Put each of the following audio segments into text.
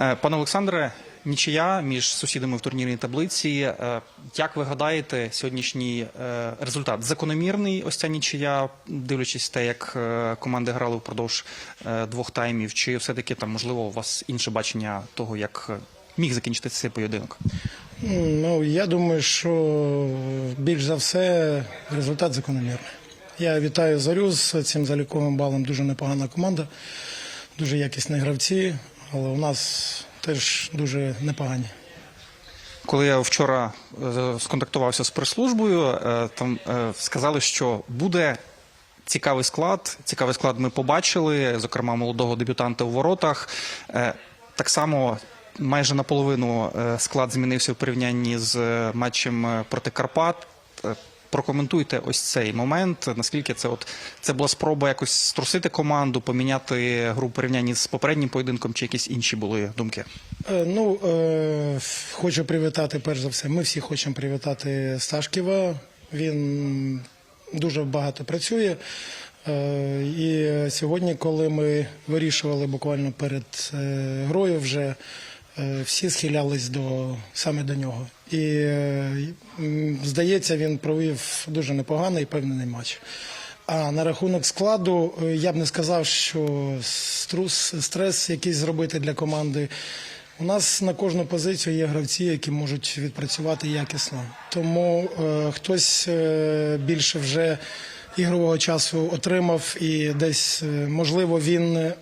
Е, Пане Олександре, нічия між сусідами в турнірній таблиці. Е, Як ви гадаєте, сьогоднішній е, результат закономірний? Ось ця нічия, дивлячись те, як команди грали впродовж двох таймів, чи все-таки там можливо у вас інше бачення того, як міг закінчитися цей поєдинок? Ну, я думаю, що більш за все результат закономірний. Я вітаю Зарю з цим заліковим балом. Дуже непогана команда, дуже якісні гравці, але у нас теж дуже непогані. Коли я вчора е, сконтактувався з прес-службою, е, там е, сказали, що буде цікавий склад. Цікавий склад ми побачили, зокрема молодого дебютанта у воротах. Так само майже наполовину склад змінився в порівнянні з матчем проти Карпат. Прокоментуйте ось цей момент. Наскільки це от це була спроба якось струсити команду, поміняти гру в порівнянні з попереднім поєдинком, чи якісь інші були думки? Е, Ну, е, хочу привітати, перш за все, ми всі хочемо привітати Сташківа. Він дуже багато працює. Е, І сьогодні, коли ми вирішували буквально перед е, грою, вже всі схилялись до саме до нього. І е, здається, він провів дуже непоганий і певний матч. А на рахунок складу е, я б не сказав, що струс, стрес якийсь зробити для команди. У нас на кожну позицію є гравці, які можуть відпрацювати якісно. Тому е, хтось е, більше вже ігрового часу отримав, і десь, е, можливо, він, е,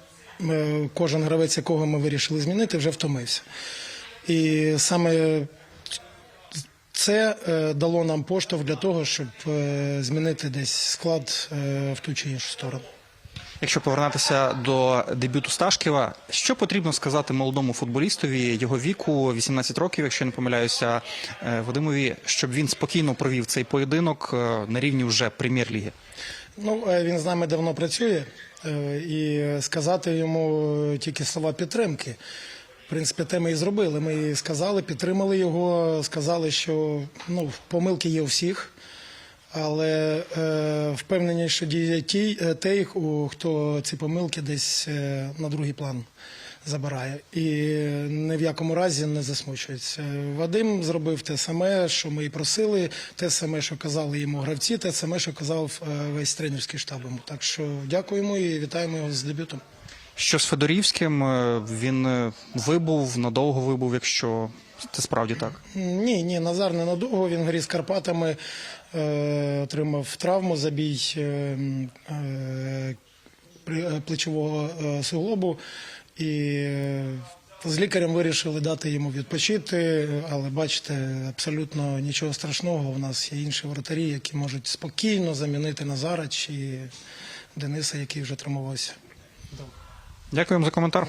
кожен гравець, якого ми вирішили змінити, вже втомився. І саме це е, дало нам поштовх для того, щоб е, змінити десь склад е, в ту чи іншу сторону. Якщо повернутися до дебюту Сташківа, що потрібно сказати молодому футболістові його віку, 18 років, якщо я не помиляюся, Вадимові, щоб він спокійно провів цей поєдинок на рівні вже прем'єр-ліги? Ну, е, він з нами давно працює, е, і сказати йому тільки слова підтримки. В принципі, те ми і зробили. Ми сказали, підтримали його, сказали, що ну, помилки є у всіх. Але е, впевнені, що діє ті, е, у- хто ці помилки десь е, на другий план забирає. І ні в якому разі не засмучується. Вадим зробив те саме, що ми і просили, те саме, що казали йому гравці, те саме, що казав е, весь тренерський штаб. йому. Так що дякуємо і вітаємо його з дебютом. Що з Федорівським е, він е, вибув, надовго вибув, якщо це справді так. Ні, ні, Назар не надовго. Він грі з Карпатами е, отримав травму, забій е, е, плечового е, суглобу. І е, з лікарем вирішили дати йому відпочити, але бачите, абсолютно нічого страшного. У нас є інші вратарі, які можуть спокійно замінити Назара чи Дениса, який вже травмувався. Дякуємо за коментар.